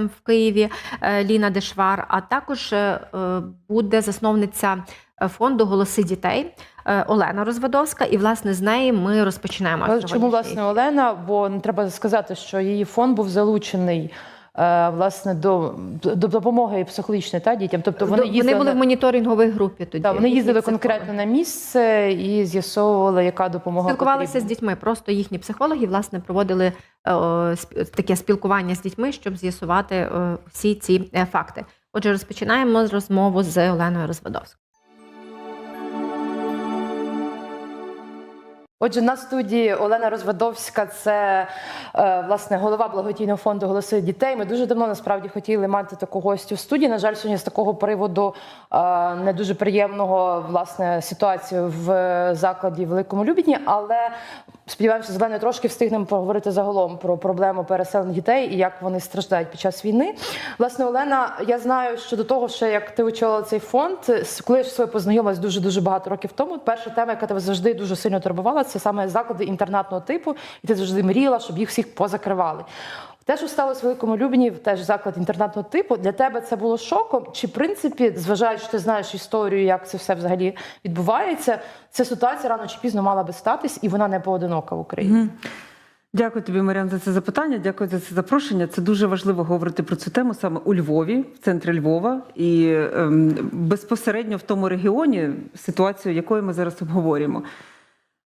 в Києві е, Ліна Дешвар, а також е, е, буде засновниця фонду Голоси дітей Олена Розводовська. І власне з неї ми розпочинаємо. Чому власне Олена? Бо не треба сказати, що її фонд був залучений власне до, до допомоги психологічної та дітям. Тобто вони їздили були на- в моніторинговій групі тоді. та, вони їздили конкретно на місце і з'ясовували, яка допомога Спілкувалися з дітьми. Просто їхні психологи власне проводили е, сп- таке спілкування з дітьми, щоб з'ясувати е, всі ці е, факти. Отже, розпочинаємо розмову з Оленою Розводовською. Отже, на студії Олена Розвадовська, це е, власне голова благодійного фонду Голоси дітей. Ми дуже давно насправді хотіли мати таку гостю в студії. На жаль, сьогодні з такого приводу е, не дуже приємного власне ситуацію в закладі в Великому Любідні, але сподіваємося, з Оленою трошки встигнемо поговорити загалом про проблему переселених дітей і як вони страждають під час війни. Власне, Олена, я знаю, що до того, що як ти очолила цей фонд, коли я своє познайомилась дуже дуже багато років тому. Перша тема, яка тебе завжди дуже сильно турбувала, це саме заклади інтернатного типу, і ти завжди мріяла, щоб їх всіх позакривали. Те, що сталося в Великому Любні, теж заклад інтернатного типу, для тебе це було шоком? Чи в принципі, зважаючи, що ти знаєш історію, як це все взагалі відбувається, ця ситуація рано чи пізно мала би статись, і вона не поодинока в Україні. Дякую тобі, Маріан, за це запитання. Дякую за це запрошення. Це дуже важливо говорити про цю тему саме у Львові, в центрі Львова, і ем, безпосередньо в тому регіоні, ситуацію якої ми зараз обговорюємо.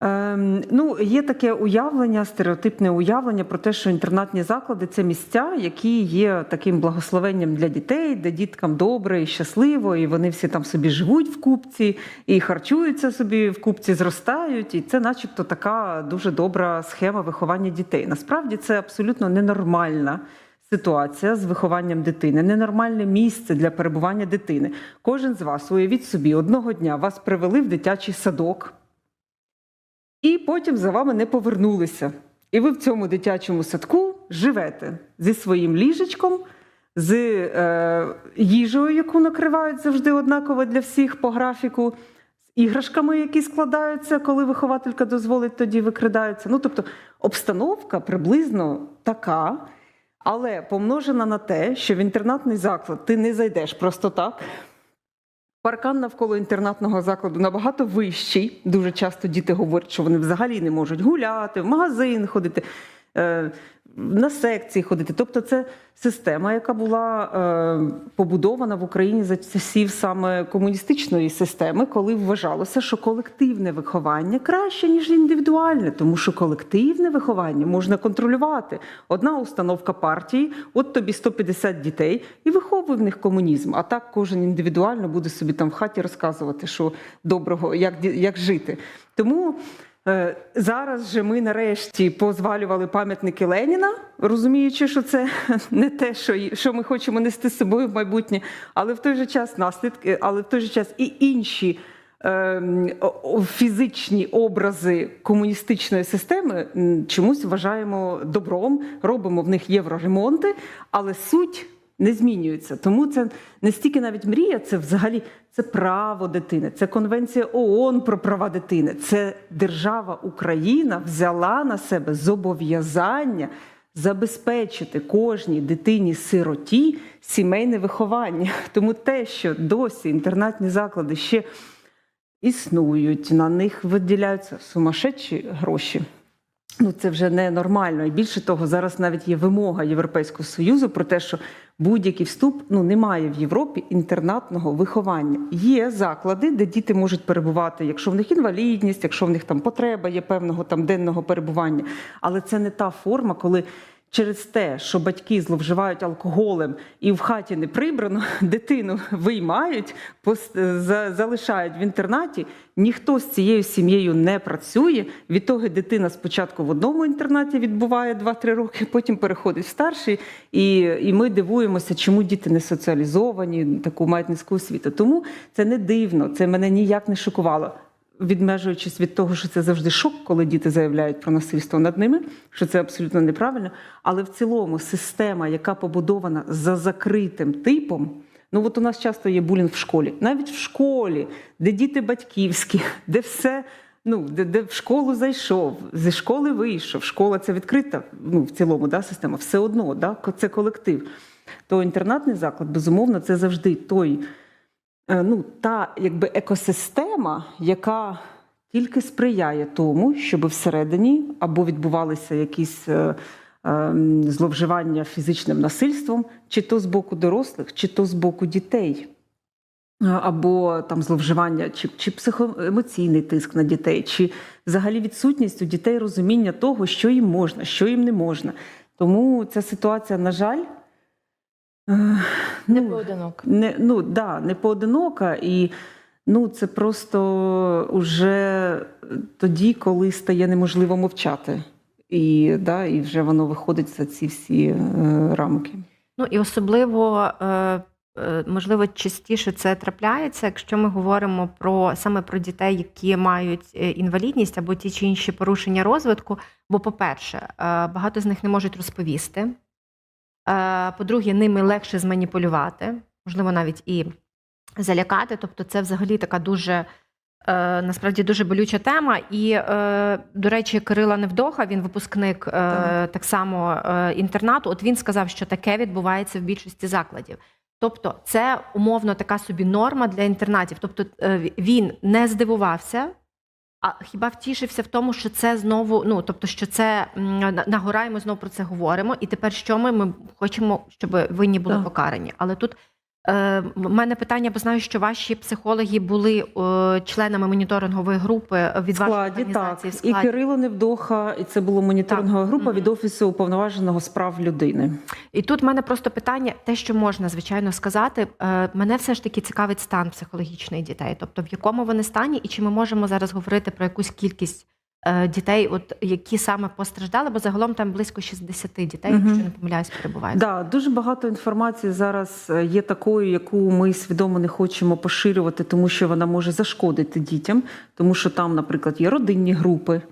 Ем, ну, є таке уявлення, стереотипне уявлення про те, що інтернатні заклади це місця, які є таким благословенням для дітей, де діткам добре і щасливо, і вони всі там собі живуть в купці, і харчуються собі в купці, зростають. І це, начебто, така дуже добра схема виховання дітей. Насправді це абсолютно ненормальна. Ситуація з вихованням дитини, ненормальне місце для перебування дитини. Кожен з вас, уявіть собі, одного дня вас привели в дитячий садок, і потім за вами не повернулися. І ви в цьому дитячому садку живете зі своїм ліжечком, з е, їжею, яку накривають завжди однаково для всіх по графіку, з іграшками, які складаються, коли вихователька дозволить, тоді викрадаються. Ну, тобто, обстановка приблизно така. Але помножена на те, що в інтернатний заклад ти не зайдеш просто так. Паркан навколо інтернатного закладу набагато вищий. Дуже часто діти говорять, що вони взагалі не можуть гуляти, в магазин ходити, е, на секції ходити. Тобто, це система, яка була е, побудована в Україні за часів саме комуністичної системи, коли вважалося, що колективне виховання краще ніж індивідуальне, тому що колективне виховання можна контролювати. Одна установка партії, от тобі 150 дітей, і виховуй в них комунізм. А так кожен індивідуально буде собі там в хаті розказувати, що доброго, як, як жити. Тому зараз же ми нарешті позвалювали пам'ятники Леніна, розуміючи, що це не те, що, що ми хочемо нести з собою в майбутнє, але в той же час наслідки, але в той же час і інші. ем, Фізичні образи комуністичної системи чомусь вважаємо добром, робимо в них євроремонти, але суть не змінюється. Тому це не стільки навіть мрія, це взагалі це право дитини, це конвенція ООН про права дитини. Це держава Україна взяла на себе зобов'язання забезпечити кожній дитині-сироті сімейне виховання. Тому те, що досі інтернатні заклади ще існують, на них виділяються сумасшедші гроші. Ну, це вже не нормально. І більше того, зараз навіть є вимога Європейського союзу про те, що будь-який вступ ну немає в Європі інтернатного виховання. Є заклади, де діти можуть перебувати, якщо в них інвалідність, якщо в них там потреба є певного там денного перебування. Але це не та форма, коли. Через те, що батьки зловживають алкоголем і в хаті не прибрано, дитину виймають, за- залишають в інтернаті. Ніхто з цією сім'єю не працює. Відтоді дитина спочатку в одному інтернаті відбуває 2-3 роки, потім переходить в старший, і, і ми дивуємося, чому діти не соціалізовані, таку мають низьку освіту. Тому це не дивно, це мене ніяк не шокувало відмежуючись від того, що це завжди шок, коли діти заявляють про насильство над ними, що це абсолютно неправильно. Але в цілому система, яка побудована за закритим типом. Ну от у нас часто є булінг в школі, навіть в школі, де діти батьківські, де все. Ну, де, де в школу зайшов, зі школи вийшов. Школа це відкрита, ну в цілому, да, система, все одно, да, це колектив. то інтернатний заклад, безумовно, це завжди той, ну, та якби екосистема, яка тільки сприяє тому, щоб всередині або відбувалися якісь е, е, зловживання фізичним насильством, чи то з боку дорослих, чи то з боку дітей. Е, Або там зловживання, чи, чи психоемоційний тиск на дітей, чи взагалі відсутність у дітей розуміння того, що їм можна, що їм не можна. Тому ця ситуація, на жаль, е, Не ну, поодинок. не, ну, да, не поодинока, і ну, це просто уже тоді, коли стає неможливо мовчати. І, да, і вже воно виходить за ці всі е, рамки. Ну і особливо, е, е, можливо, частіше це трапляється, якщо ми говоримо про саме про дітей, які мають е, інвалідність або ті чи інші порушення розвитку. Бо, по-перше, е, багато з них не можуть розповісти. Е, По-друге, ними легше зманіпулювати, можливо, навіть і залякати. Тобто, це взагалі така дуже. е, Насправді дуже болюча тема, і е, до речі, Кирила Невдоха, він випускник Так. так само інтернату. От він сказав, що таке відбувається в більшості закладів. Тобто, це умовно така собі норма для інтернатів. Тобто він не здивувався, а хіба втішився в тому, що це знову, ну тобто, що це нагораємо, знову про це говоримо. І тепер що ми? Ми хочемо, щоб винні були Так. покарані. Але тут е, в мене питання, бо знаю, що ваші психологи були е, членами моніторингової групи від В вашої складі, так. організації в І. Кирило Невдоха, і це була моніторингова Так. група від Офісу уповноваженого з прав людини. І тут в мене просто питання, те, що можна звичайно сказати, е, мене все ж таки цікавить стан психологічних дітей, тобто в якому вони стані, і чи ми можемо зараз говорити про якусь кількість е, дітей, от які саме постраждали, бо загалом там близько 60 дітей, якщо не помиляюсь, перебувають. Да, дуже багато інформації зараз е, є такою, яку ми свідомо не хочемо поширювати, тому що вона може зашкодити дітям, тому що там, наприклад, є родинні групи,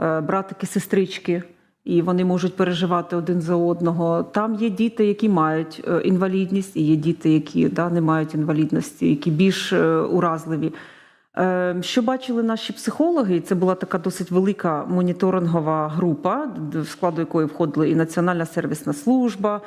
е, братики, сестрички. І вони можуть переживати один за одного. Там є діти, які мають е, інвалідність, і є діти, які да, не мають інвалідності, які більш е, уразливі. Е, Що бачили наші психологи, це була така досить велика моніторингова група, в складу якої входили і Національна сервісна служба,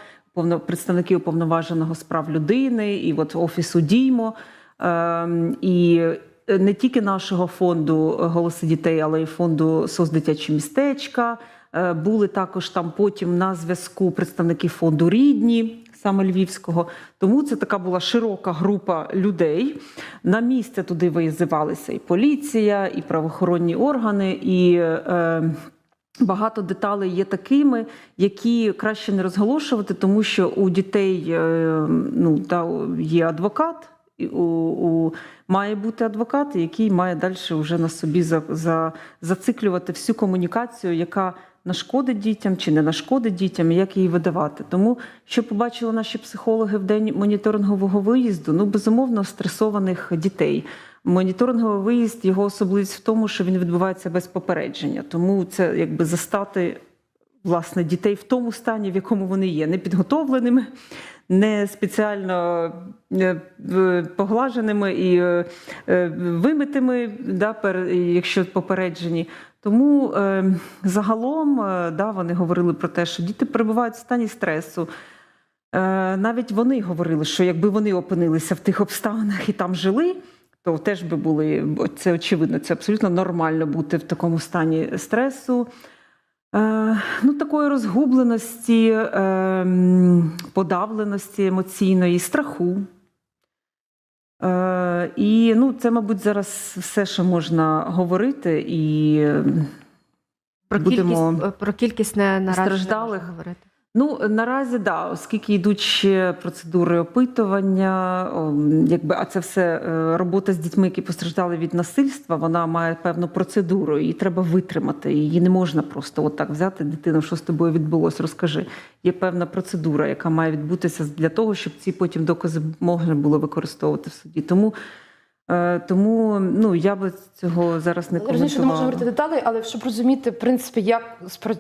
представники уповноваженого з прав людини, і от офісу Діймо. Ем, І не тільки нашого фонду Голоси дітей, але й фонду Сосдитячі містечка. Е, Були також там потім на зв'язку представники фонду рідні, саме Львівського. Тому це така була широка група людей. На місце туди виїзивалися і поліція, і правоохоронні органи, і е, багато деталей є такими, які краще не розголошувати, тому що у дітей е, ну, та, є адвокат. У, у, має бути адвокат, який має далі вже на собі за, за, зациклювати всю комунікацію, яка нашкодить дітям чи не нашкодить дітям, і як її видавати. Тому що побачили наші психологи в день моніторингового виїзду, ну безумовно стресованих дітей. Моніторинговий виїзд його особливість в тому, що він відбувається без попередження. Тому це якби застати власне дітей в тому стані, в якому вони є, непідготовленими, не спеціально е, поглаженими і е, е, вимитими, да, якщо попереджені. Тому е, загалом е, да, вони говорили про те, що діти перебувають в стані стресу. Е, навіть вони говорили, що якби вони опинилися в тих обставинах і там жили, то теж би були це очевидно, це абсолютно нормально бути в такому стані стресу. Ну, такої розгубленості, е, подавленості емоційної, страху. Е, і ну, це, мабуть, зараз все, що можна говорити, і е, Про будемо кількість про кількість не наразі не страждалих. говорити. Ну, наразі да, оскільки йдуть ще процедури опитування, якби, а це все е, робота з дітьми, які постраждали від насильства, вона має певну процедуру, її треба витримати. Її не можна просто отак взяти дитину, що з тобою відбулося, розкажи. Є певна процедура, яка має відбутися для того, щоб ці потім докази можна було використовувати в суді. Тому, тому ну, я би цього зараз не Я розумію, що не можна говорити деталі, але щоб розуміти, в принципі, як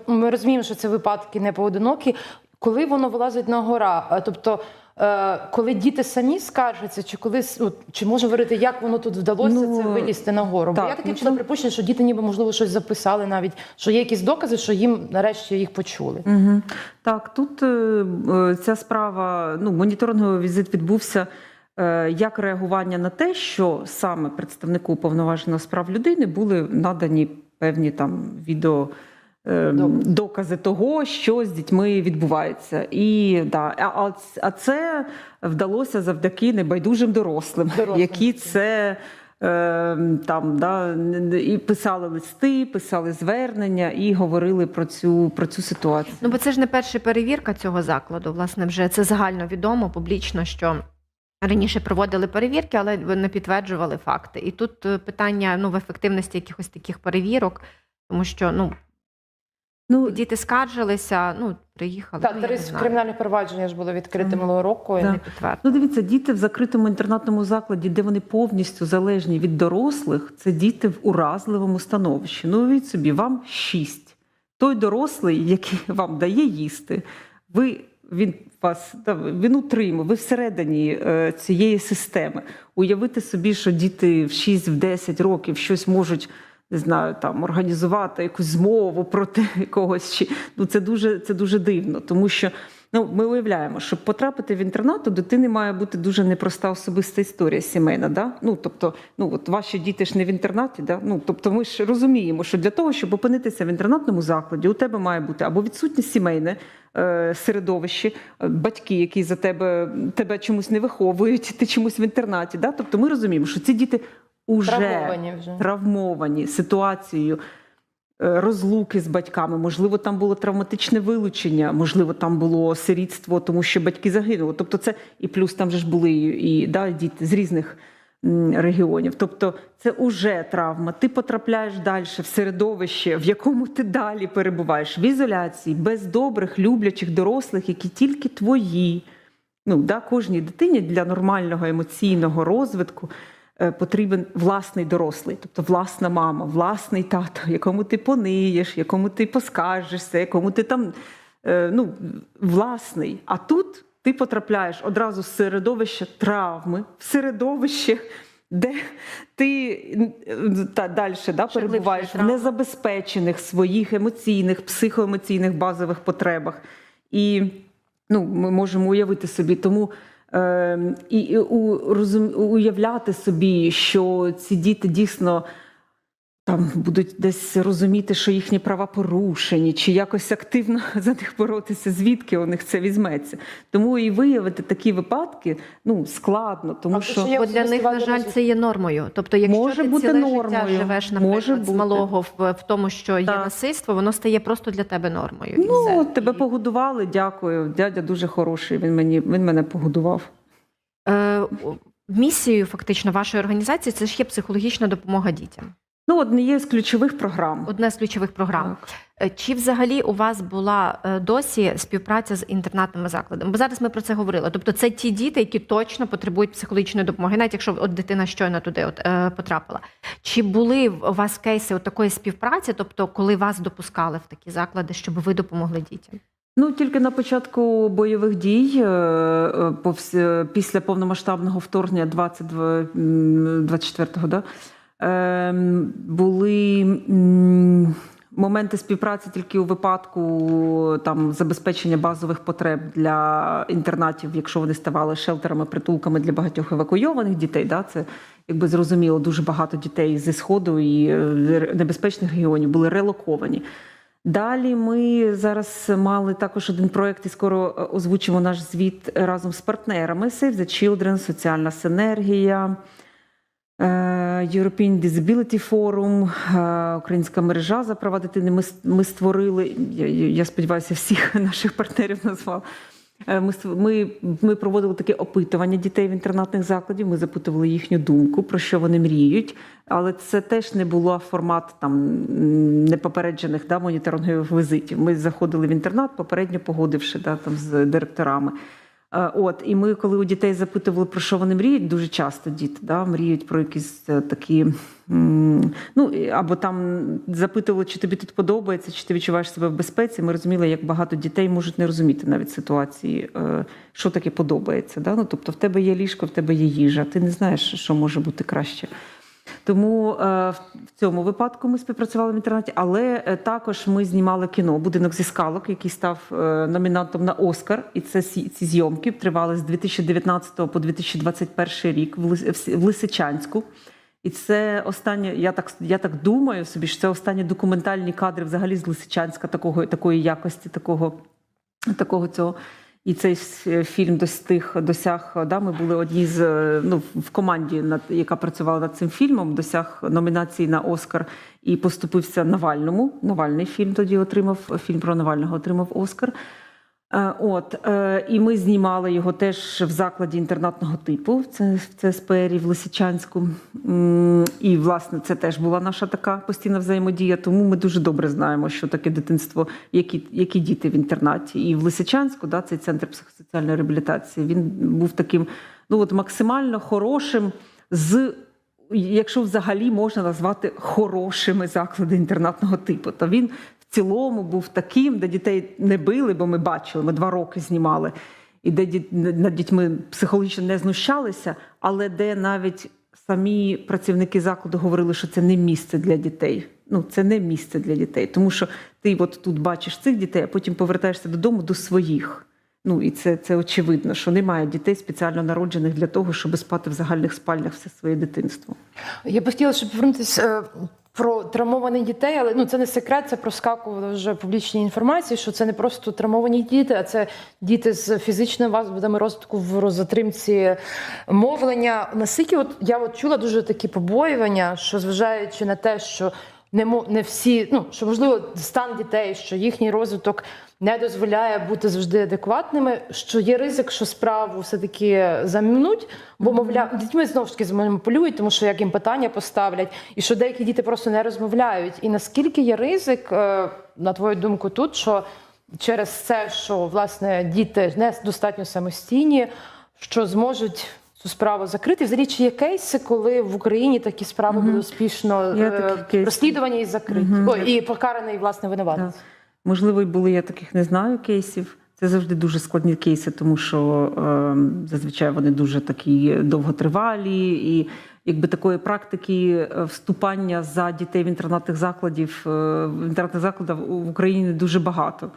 ми розуміємо, що це випадки не поодинокі. Коли воно вилазить на гора, е, тобто. е, Коли діти самі скаржаться, чи коли чи може говорити, як воно тут вдалося Ну, це вилізти на гору? Бо я таке ну, чула припущення, що діти ніби можливо щось записали навіть, що є якісь докази, що їм нарешті їх почули. Угу. Так, тут е, е, ця справа, ну, моніторинговий візит відбувся е, як реагування на те, що саме представнику уповноваженого з прав людини були надані певні там відео. е, Докази. Того, що з дітьми відбувається, і да, а, а це вдалося завдяки небайдужим дорослим, Дорослим, які це е, там да і писали листи, писали звернення і говорили про цю про цю ситуацію. Ну, бо це ж не перша перевірка цього закладу. Власне, вже це загально відомо публічно, що раніше проводили перевірки, але не підтверджували факти. І тут е, питання ну, в ефективності якихось таких перевірок, тому що ну, Ну, діти скаржилися, ну, приїхали. Так, ну, три кримінальні провадження ж було відкрите минулого року. і Да. не підтвердили. Ну, дивіться, діти в закритому інтернатному закладі, де вони повністю залежні від дорослих, це діти в уразливому становищі. Ну, уявіть собі, вам шість. Той дорослий, який вам дає їсти, ви. Він вас він утримує, ви всередині е, цієї системи. Уявити собі, що діти в 6-10 років щось можуть не знаю, там організувати якусь змову проти когось. Чи ну це дуже це дуже дивно, тому що ну ми уявляємо, щоб потрапити в інтернат, у дитини має бути дуже непроста особиста історія сімейна. Да? Ну тобто, ну от ваші діти ж не в інтернаті, да? ну тобто, ми ж розуміємо, що для того, щоб опинитися в інтернатному закладі, у тебе має бути або відсутнє сімейне. е, Середовище, е, батьки, які за тебе тебе чомусь не виховують, ти чомусь в інтернаті. Да? Тобто ми розуміємо, що ці діти уже Травмовані вже. травмовані ситуацією розлуки з батьками. Можливо, там було травматичне вилучення, можливо, там було сирітство, тому що батьки загинули. Тобто, це і плюс там же ж були і да, діти з різних регіонів. Тобто, це уже травма. Ти потрапляєш далі в середовище, в якому ти далі перебуваєш в ізоляції, без добрих, люблячих дорослих, які тільки твої. Ну, да, кожній дитині для нормального емоційного розвитку е, потрібен власний дорослий, тобто власна мама, власний тато, якому ти пониєш, якому ти поскаржишся, якому ти там е, ну, власний. А тут ти потрапляєш одразу з середовища травми, в середовище, де ти та далі да, перебуваєш в незабезпечених своїх емоційних, психоемоційних базових потребах. І ну, ми можемо уявити собі. Тому е, і, і у, розум, уявляти собі, що ці діти дійсно там будуть десь розуміти, що їхні права порушені, чи якось активно за них боротися, звідки у них це візьметься. Тому і виявити такі випадки ну, складно, тому А що. є Бо для них, на жаль, це є нормою. Тобто, якщо Може ти бути ціле життя нормою, живеш, може наприклад, з малого в, в тому, що є Так. насильство, воно стає просто для тебе нормою. і Ну, все. тебе І- погодували, дякую. Дядя дуже хороший. Він мені він мене погодував. Е, Місією фактично вашої організації це ж є психологічна допомога дітям. Ну, однією з ключових програм. Одна з ключових програм. Так. Е, Чи взагалі у вас була е, досі співпраця з інтернатними закладами? Бо зараз ми про це говорили. Тобто, це ті діти, які точно потребують психологічної допомоги, навіть якщо от дитина щойно туди от, е, потрапила. Чи були у вас кейси от такої співпраці, тобто, коли вас допускали в такі заклади, щоб ви допомогли дітям? Ну, тільки на початку бойових дій, е, після повномасштабного вторгнення 24-го, да, були моменти співпраці тільки у випадку там, забезпечення базових потреб для інтернатів, якщо вони ставали шелтерами, притулками для багатьох евакуйованих дітей. Да, це якби зрозуміло, дуже багато дітей зі сходу і е, небезпечних регіонів були релоковані. Далі ми зараз мали також один проект, і скоро е, озвучимо наш звіт разом з партнерами Save the Children, Соціальна синергія, е, European Disability Forum, е, Українська мережа за права дитини. Ми, ми створили, я, я сподіваюся, всіх наших партнерів назвав. Е, ми, ми проводили таке опитування дітей в інтернатних закладів. Ми запитували їхню думку, про що вони мріють. Але це теж не було формат там непопереджених да, моніторингових візитів. Ми заходили в інтернат, попередньо погодивши да, там, з директорами. Е, От, і ми, коли у дітей запитували, про що вони мріють, дуже часто діти да, мріють про якісь е, такі. Ну, або там запитували, чи тобі тут подобається, чи ти відчуваєш себе в безпеці. Ми розуміли, як багато дітей можуть не розуміти навіть ситуації, е, що таке подобається. Да? Ну, тобто, в тебе є ліжко, в тебе є їжа, ти не знаєш, що може бути краще. Тому е, в цьому випадку ми співпрацювали в інтернаті, але е, також ми знімали кіно Будинок зі скалок, який став е, номінантом на Оскар. І це ці зйомки тривали з 2019 по 2021 рік в Лисичанську. І це останнє, я так я так думаю собі, що це останні документальні кадри взагалі з Лисичанська, такого такої якості, такого, такого цього. І цей фільм достиг досяг. Да, ми були одні з е, ну в команді, над яка працювала над цим фільмом, досяг номінації на Оскар і поступився Навальному. Навальний фільм тоді отримав фільм про Навального отримав Оскар. Е, От е, і ми знімали його теж в закладі інтернатного типу. Це в ЦСПРі в Лисичанську. І власне це теж була наша така постійна взаємодія. Тому ми дуже добре знаємо, що таке дитинство, які, які діти в інтернаті. І в Лисичанську, да, цей центр психосоціальної реабілітації, він був таким ну от максимально хорошим з. Якщо взагалі можна назвати хорошими заклади інтернатного типу, то він цілому був таким, де дітей не били, бо ми бачили, ми два роки знімали, і де над дітьми психологічно не знущалися, але де навіть самі працівники закладу говорили, що це не місце для дітей. Ну, це не місце для дітей, тому що ти от тут бачиш цих дітей, а потім повертаєшся додому до своїх. Ну і це, це очевидно, що немає дітей спеціально народжених для того, щоб спати в загальних спальнях все своє дитинство. Я б хотіла, щоб повернутися е, про травмованих дітей, але ну це не секрет, це проскакувало вже в публічній інформації, що це не просто травмовані діти, а це діти з фізичними вадами розвитку в розотримці мовлення. Наскільки от я от чула дуже такі побоювання, що зважаючи на те, що не не всі, ну що можливо стан дітей, що їхній розвиток не дозволяє бути завжди адекватними, що є ризик, що справу все таки замінуть, бо мовляв, дітьми знову ж таки зманіпулюють, тому що як їм питання поставлять, і що деякі діти просто не розмовляють. І наскільки є ризик, е, на твою думку, тут що через це, що власне діти не достатньо самостійні, що зможуть. Цю справу закрити. Взагалі, чи є кейси, коли в Україні такі справи були успішно е, розслідувані і закриті, Мгм. Ой, і покараний власне винуватець. Можливо, і були, я таких не знаю кейсів. Це завжди дуже складні кейси, тому що е, зазвичай вони дуже такі довготривалі, і якби такої практики е, вступання за дітей в інтернатних закладів е, в інтернатних закладах в Україні не дуже багато.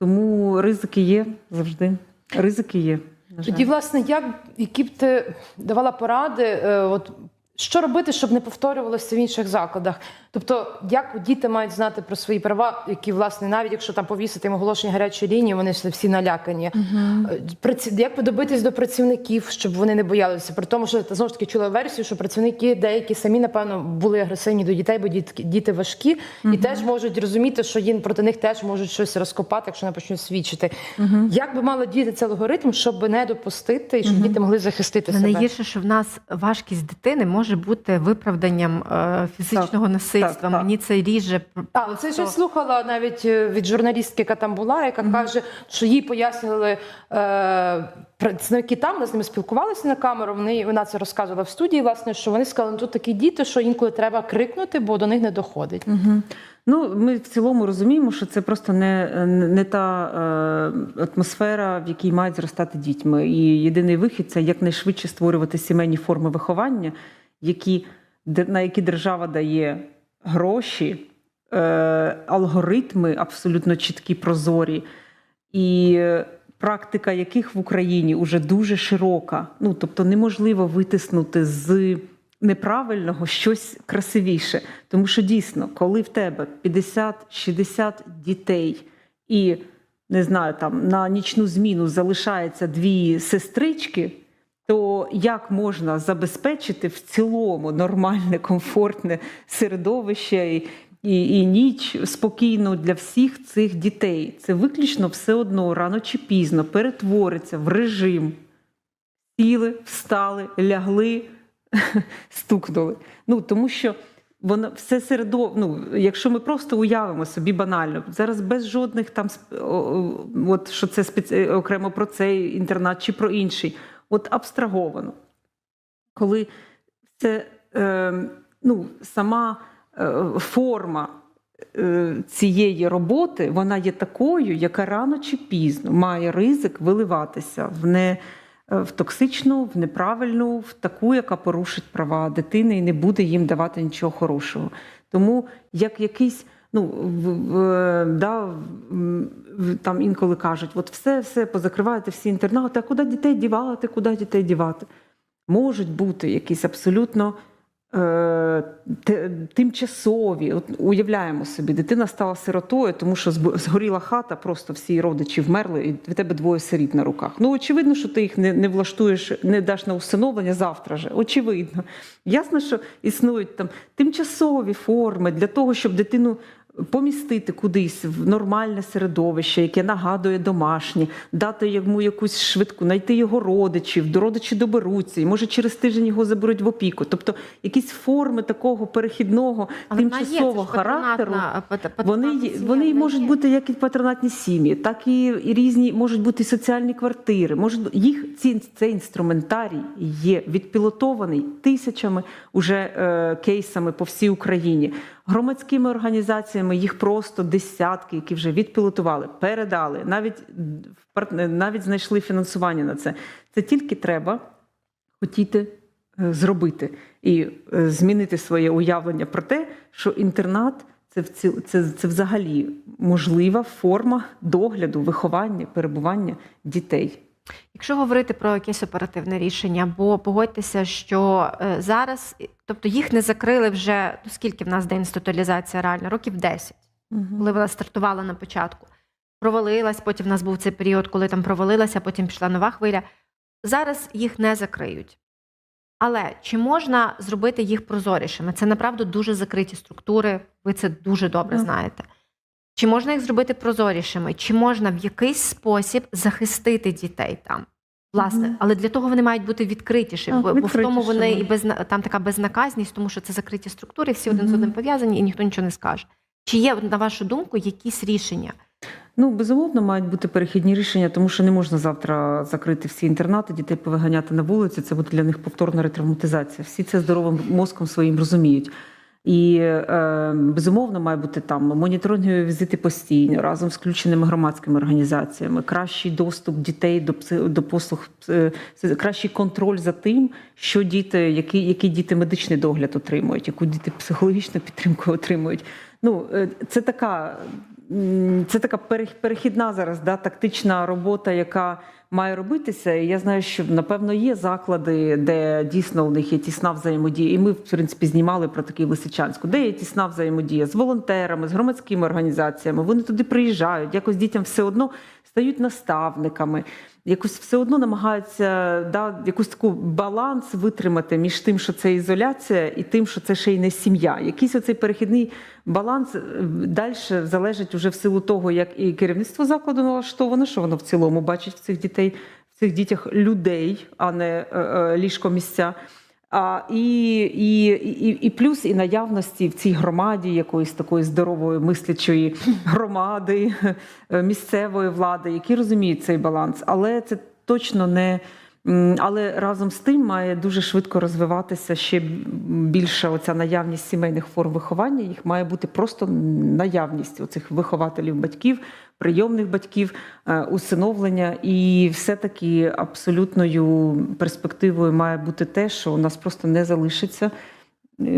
Тому ризики є завжди. Ризики є. на жаль. Тоді, власне, як які б ти давала поради, е, от що робити, щоб не повторювалося в інших закладах? Тобто, як діти мають знати про свої права, які власне, навіть якщо там повісити їм оголошення гарячої лінії, вони ж всі налякані. Праці- Як подобитись до працівників, щоб вони не боялися? При тому, що знову ж таки чула версію, що працівники деякі самі напевно були агресивні до дітей, бо діти важкі і теж можуть розуміти, що їм проти них теж можуть щось розкопати, якщо не почнуть свідчити. Як би мало діяти цей алгоритм, щоб не допустити, і щоб діти могли захистити себе? найгірше, що в нас важкість дитини може бути виправданням е, фізичного насильства. так, так. Мені це ріже. А, це ж слухала навіть е, від журналістки, яка там була, яка каже, що їй пояснили е, працівники там, ми з ними спілкувалися на камеру. Вони вона це розказувала в студії, власне, що вони сказали, ну тут такі діти, що інколи треба крикнути, бо до них не доходить. Мгм. Ну, ми в цілому розуміємо, що це просто не, не та е, атмосфера, в якій мають зростати дітьми. І єдиний вихід це якнайшвидше створювати сімейні форми виховання, які, на які держава дає гроші, е, алгоритми абсолютно чіткі, прозорі, і практика яких в Україні вже дуже широка. Ну, тобто неможливо витиснути з неправильного щось красивіше. Тому що дійсно, коли в тебе 50-60 дітей і не знаю, там на нічну зміну залишається дві сестрички, то як можна забезпечити в цілому нормальне, комфортне середовище і, і, і ніч спокійно для всіх цих дітей? Це виключно все одно рано чи пізно перетвориться в режим. Сіли, встали, лягли, стукнули. Ну тому що Воно все середо, ну, якщо ми просто уявимо собі банально, зараз без жодних там от що це спеці... окремо про цей інтернат чи про інший, от абстраговано. Коли це е, ну, сама е, форма е, цієї роботи, вона є такою, яка рано чи пізно має ризик виливатися в не в токсичну, в неправильну, в таку, яка порушить права дитини і не буде їм давати нічого хорошого. Тому як якийсь. Ну, в, в, да, в- там інколи кажуть, от все, все позакриваєте всі інтернати, а куди дітей дівати, куди дітей дівати? Можуть бути якісь абсолютно е, тимчасові. От уявляємо собі, дитина стала сиротою, тому що згоріла хата, просто всі родичі вмерли, і в тебе двоє сиріт на руках. Ну, очевидно, що ти їх не, не влаштуєш, не даш на усиновлення завтра же. Очевидно. Ясно, що існують там тимчасові форми для того, щоб дитину. Помістити кудись в нормальне середовище, яке нагадує домашнє, дати йому якусь швидку, знайти його родичів, до родичі доберуться, і може через тиждень його заберуть в опіку. Тобто якісь форми такого перехідного Але вона є, тимчасового характеру. патронатна- Вони, вони можуть є. бути як і патронатні сім'ї, так і, і різні можуть бути і соціальні квартири. Бу- їх ці цей інструментарій є відпілотований тисячами уже е, кейсами по всій Україні. Громадськими організаціями їх просто десятки, які вже відпілотували, передали, навіть навіть знайшли фінансування на це. Це тільки треба хотіти е, зробити і е, змінити своє уявлення про те, що інтернат це, це, це взагалі можлива форма догляду, виховання, перебування дітей. Якщо говорити про якесь оперативне рішення, бо погодьтеся, що е, зараз, тобто їх не закрили вже ну, скільки в нас деінституалізація реально? Років 10, коли вона стартувала на початку. Провалилась, потім в нас був цей період, коли там провалилася, потім пішла нова хвиля. Зараз їх не закриють. Але чи можна зробити їх прозорішими? Це направду дуже закриті структури, ви це дуже добре знаєте. Чи можна їх зробити прозорішими? Чи можна в якийсь спосіб захистити дітей там? Власне, Мгм. але для того вони мають бути відкритіші, Так, бо, бо в тому вони і безна, там така безнаказність, тому що це закриті структури, всі один з одним пов'язані, і ніхто нічого не скаже. Чи є, на вашу думку, якісь рішення? Ну, безумовно, мають бути перехідні рішення, тому що не можна завтра закрити всі інтернати, дітей повиганяти на вулиці. Це буде для них повторна ретравматизація. Всі це здоровим мозком своїм розуміють. І е, безумовно має бути там моніторингові візити постійно разом з включеними громадськими організаціями, кращий доступ дітей до до послуг, е, кращий контроль за тим, що діти, які, які діти медичний догляд отримують, яку діти психологічну підтримку отримують. Ну е, це така. Це така перех- перехідна зараз да, тактична робота, яка має робитися. Я знаю, що напевно є заклади, де дійсно у них є тісна взаємодія. І ми, в принципі, знімали про такий Лисичанську, де є тісна взаємодія з волонтерами, з громадськими організаціями. Вони туди приїжджають, якось дітям все одно стають наставниками. Якось все одно намагаються да, якусь таку баланс витримати між тим, що це ізоляція, і тим, що це ще й не сім'я. Якийсь оцей перехідний баланс далі залежить уже в силу того, як і керівництво закладу налаштовано, що воно в цілому бачить в цих дітей, в цих дітях людей, а не е, е, ліжко місця. А, і, і, і, і плюс і наявності в цій громаді якоїсь такої здорової мислячої громади місцевої влади, які розуміють цей баланс, але це точно не. Але разом з тим має дуже швидко розвиватися ще більша оця наявність сімейних форм виховання. Їх має бути просто наявність цих вихователів батьків, прийомних батьків, е, усиновлення. І все-таки абсолютною перспективою має бути те, що у нас просто не залишиться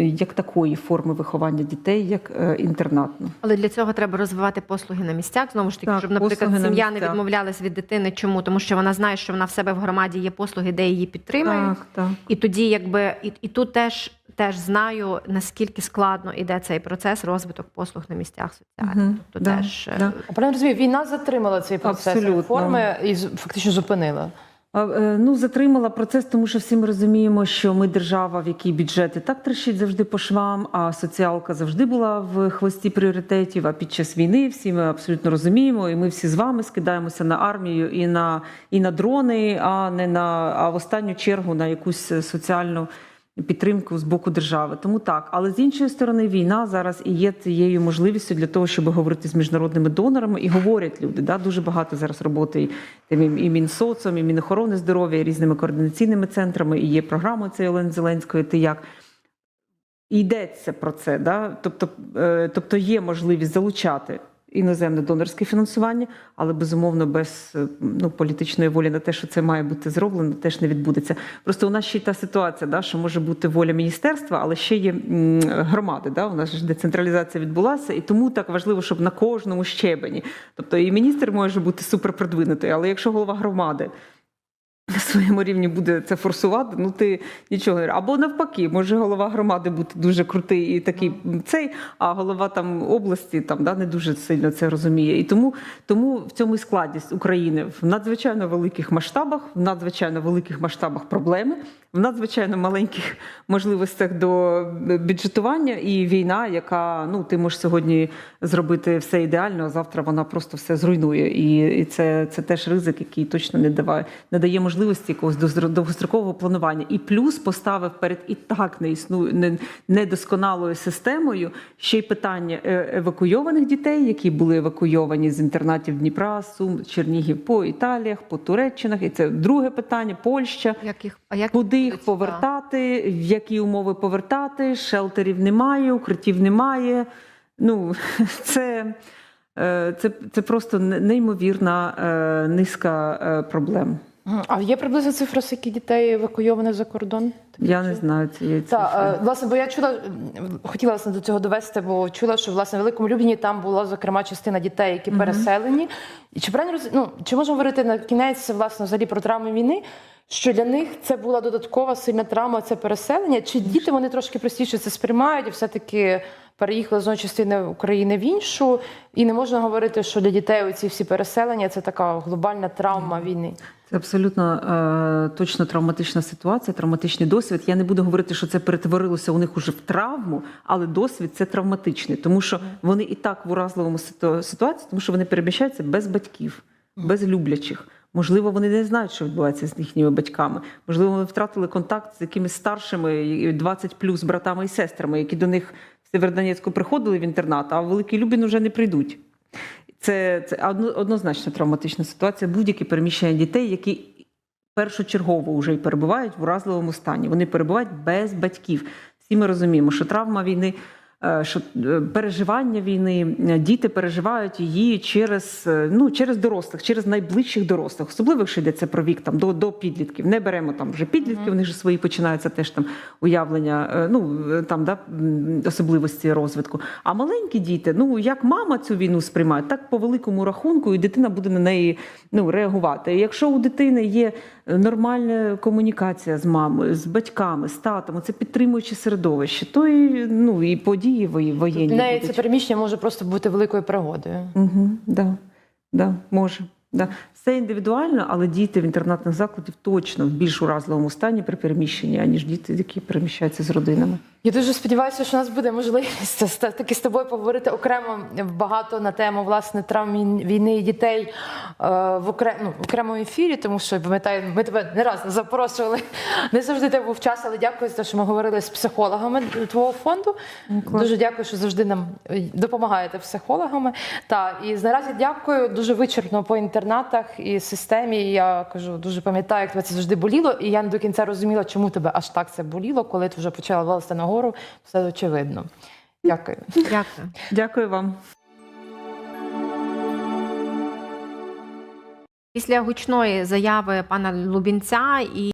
як такої форми виховання дітей, як е, інтернатну. Але для цього треба розвивати послуги на місцях. Знову ж таки, Так, щоб, наприклад, послуги на сім'я не відмовлялась від дитини. Чому? Тому що вона знає, що вона в себе в громаді є послуги, де її підтримають. Так, так. І тоді, якби і, і тут теж теж знаю, наскільки складно іде цей процес розвиток послуг на місцях соціальних. Мгм, Тобто да, теж е, да. А правильно розумію, війна затримала цей процес Абсолютно. реформи і з- фактично зупинила. Е, Ну, затримала процес, тому що всі ми розуміємо, що ми держава, в якій бюджет і так трещить завжди по швам, а соціалка завжди була в хвості пріоритетів. А під час війни всі ми абсолютно розуміємо, і ми всі з вами скидаємося на армію і на, і на дрони, а не на а в останню чергу на якусь соціальну підтримку з боку держави. Тому так, але з іншої сторони, війна зараз і є цією можливістю для того, щоб говорити з міжнародними донорами, і говорять люди. Да, дуже багато зараз роботи тим, і Мінсоцом, і Мінохорони здоров'я, і різними координаційними центрами. І є програма цієї Олени Зеленської. Ти як і йдеться про це, да? тобто, е, тобто є можливість залучати іноземне донорське фінансування, але безумовно без е, ну, політичної волі на те, що це має бути зроблено, теж не відбудеться. Просто у нас ще й та ситуація, да, що може бути воля міністерства, але ще є громади. Да? У нас ж децентралізація відбулася, і тому так важливо, щоб на кожному щебені. Тобто і міністр може бути суперпродвинутий, але якщо голова громади на своєму рівні буде це форсувати, ну ти нічого не або навпаки, може голова громади бути дуже крутий і такий цей, а голова там області там да не дуже сильно це розуміє. І тому, тому в цьому і складність України в надзвичайно великих масштабах, в надзвичайно великих масштабах проблеми, в надзвичайно маленьких можливостях до бюджетування і війна, яка ну ти можеш сьогодні зробити все ідеально, а завтра вона просто все зруйнує. І, і це, це теж ризик, який точно не дає, не дає можливості якогось доздро- довгострокового планування. І плюс поставив перед і так не існує не, недосконалою системою ще й питання е, евакуйованих дітей, які були евакуйовані з інтернатів Дніпра, Сум, Чернігів по Італіях, по Туреччинах. І це друге питання Польща. Як їх, а як Куди їх повертати, в які умови повертати, шелтерів немає, укриттів немає. Ну, це, е, це, це просто неймовірна е, низка проблем. А є приблизно цифра, скільки дітей евакуйованих за кордон? Я не знаю цієї цифри. Так, власне, бо я чула, хотіла власне до цього довести, бо чула, що власне в великому Любліні там була зокрема частина дітей, які переселені. І чи правильно ну, чи можемо говорити на кінець власне взагалі про травми війни? Що для них це була додаткова сильна травма, це переселення? Чи діти вони трошки простіше це сприймають і все-таки переїхали з одної частини України в іншу? І не можна говорити, що для дітей оці всі переселення це така глобальна травма війни. Це абсолютно е, точно травматична ситуація, травматичний досвід. Я не буду говорити, що це перетворилося у них уже в травму, але досвід це травматичний, тому що вони і так в уразливому ситуації, тому що вони переміщаються без батьків, без люблячих. Можливо, вони не знають, що відбувається з їхніми батьками. Можливо, вони втратили контакт з якимись старшими і 20 плюс братами і сестрами, які до них в приходили в інтернат, а в Великий Любін вже не прийдуть. Це, це однозначно травматична ситуація. Будь-які переміщення дітей, які першочергово вже й перебувають в уразливому стані. Вони перебувають без батьків. Всі ми розуміємо, що травма війни, що е, переживання війни, е, діти переживають її через, е, ну, через дорослих, через найближчих дорослих, особливо якщо йдеться про вік там, до, до підлітків. Не беремо там вже підлітків, вони ж свої починаються теж там уявлення, е, ну е, там да, особливості розвитку. А маленькі діти, ну як мама цю війну сприймає, так по великому рахунку, і дитина буде на неї ну, реагувати. І якщо у дитини є е, нормальна комунікація з мамою, з батьками, з татом, це підтримуюче середовище, то і ну і події вої- воєнні. Навіть це приміщення може просто бути великою пригодою. Угу, да, да, може. Да. Все індивідуально, але діти в інтернатних закладах точно в більш уразливому стані при переміщенні, аніж діти, які переміщаються з родинами. Я дуже сподіваюся, що у нас буде можливість таки з тобою поговорити окремо багато на тему власне травм війни і дітей е, в окрем, ну, в окремому ефірі, тому що пам'ятаю, ми тебе не раз запрошували. Не завжди тебе був час, але дякую за те, що ми говорили з психологами твого фонду. Дуже дякую, що завжди нам е, допомагаєте психологами. Та і наразі дякую дуже вичерпно по інтернатах і системі. Я кажу, дуже пам'ятаю, як тебе це завжди боліло, і я не до кінця розуміла, чому тебе аж так це боліло, коли ти вже почала вилазити нагору. Все очевидно. Дякую. Дякую. Дякую вам. Після гучної заяви пана Лубінця і